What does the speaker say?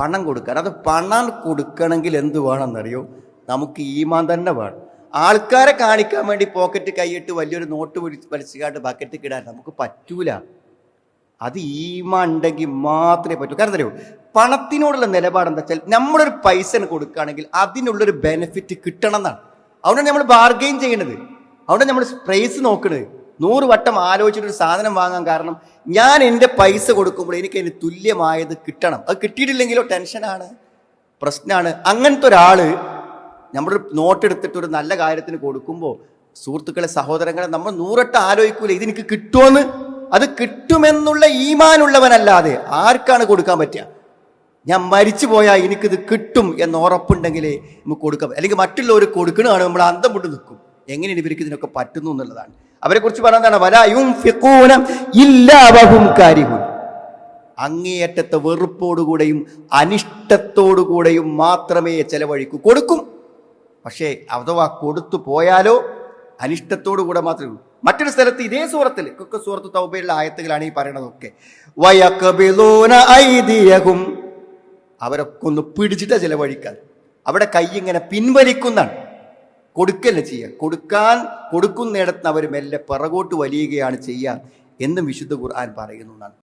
പണം കൊടുക്കാൻ. അത് പണം കൊടുക്കണമെങ്കിൽ എന്ത് വേണമെന്നറിയോ? നമുക്ക് ഈമാൻ തന്നെ വേണം. ആൾക്കാരെ കാണിക്കാൻ വേണ്ടി പോക്കറ്റ് കൈയിട്ട് വലിയൊരു നോട്ട് വലിച്ചുകാണ്ട് ബക്കറ്റ് കിടാൻ നമുക്ക് പറ്റൂല. അത് ഈമാൻ ഉണ്ടെങ്കിൽ മാത്രമേ പറ്റൂ. കാരണം അറിയോ പണത്തിനോടുള്ള നിലപാട് എന്താ വെച്ചാൽ നമ്മളൊരു പൈസ കൊടുക്കുകയാണെങ്കിൽ അതിനുള്ളൊരു ബെനിഫിറ്റ് കിട്ടണം എന്നാണ്. അതുകൊണ്ടാണ് നമ്മൾ ബാർഗെയിൻ ചെയ്യണത്. അതുകൊണ്ടാണ് നമ്മൾ പ്രൈസ് നോക്കണത്. നൂറ് വട്ടം ആലോചിച്ചിട്ട് ഒരു സാധനം വാങ്ങാൻ കാരണം ഞാൻ എന്റെ പൈസ കൊടുക്കുമ്പോൾ എനിക്ക് അതിന് തുല്യമായത് കിട്ടണം. അത് കിട്ടിയിട്ടില്ലെങ്കിലോ ടെൻഷനാണ് പ്രശ്നമാണ് അങ്ങനത്തെ ഒരാൾ നമ്മളൊരു നോട്ട് എടുത്തിട്ട് ഒരു നല്ല കാര്യത്തിന് കൊടുക്കുമ്പോൾ സുഹൃത്തുക്കളെ സഹോദരങ്ങളെ നമ്മൾ നൂറട്ട് ആലോചിക്കൂല ഇതെനിക്ക് കിട്ടുമെന്ന് അത് കിട്ടുമെന്നുള്ള ഈമാനുള്ളവനല്ലാതെ ആർക്കാണ് കൊടുക്കാൻ പറ്റുക? ഞാൻ മരിച്ചു പോയാൽ എനിക്കിത് കിട്ടും എന്ന് ഉറപ്പുണ്ടെങ്കിലേ നമുക്ക് കൊടുക്കാം അല്ലെങ്കിൽ മറ്റുള്ളവർ കൊടുക്കണതാണ് നമ്മൾ അന്തം വിട്ട് നിൽക്കും. എങ്ങനെയാണ് ഇവർക്ക് ഇതിനൊക്കെ പറ്റുന്നു എന്നുള്ളതാണ്. അവരെ കുറിച്ച് പറഞ്ഞതാണ് അങ്ങേയറ്റത്തെ വെറുപ്പോടുകൂടെയും അനിഷ്ടത്തോടുകൂടെയും മാത്രമേ ചെലവഴിക്കൂ. കൊടുക്കും. പക്ഷേ അഥവാ കൊടുത്തു പോയാലോ അനിഷ്ടത്തോടു കൂടെ മാത്രമേ മറ്റൊരു സ്ഥലത്ത് ഇതേ സൂറത്തിൽ ഒക്കെ സൂറത്ത് തൗബയിലുള്ള ആയത്തുകളാണ് ഈ പറയണതൊക്കെ. അവരൊക്കെ ഒന്ന് പിടിച്ചിട്ടാ ചിലവഴിക്കാൻ അവിടെ കൈ ഇങ്ങനെ പിൻവലിക്കുന്നതാണ് കൊടുക്കല്ല ചെയ്യുക? കൊടുക്കാൻ കൊടുക്കുന്നിടത്ത് അവർ മെല്ലെ പിറകോട്ട് വലിയുകയാണ് ചെയ്യുക എന്നും വിശുദ്ധ ഖുർആൻ പറയുന്നതാണ്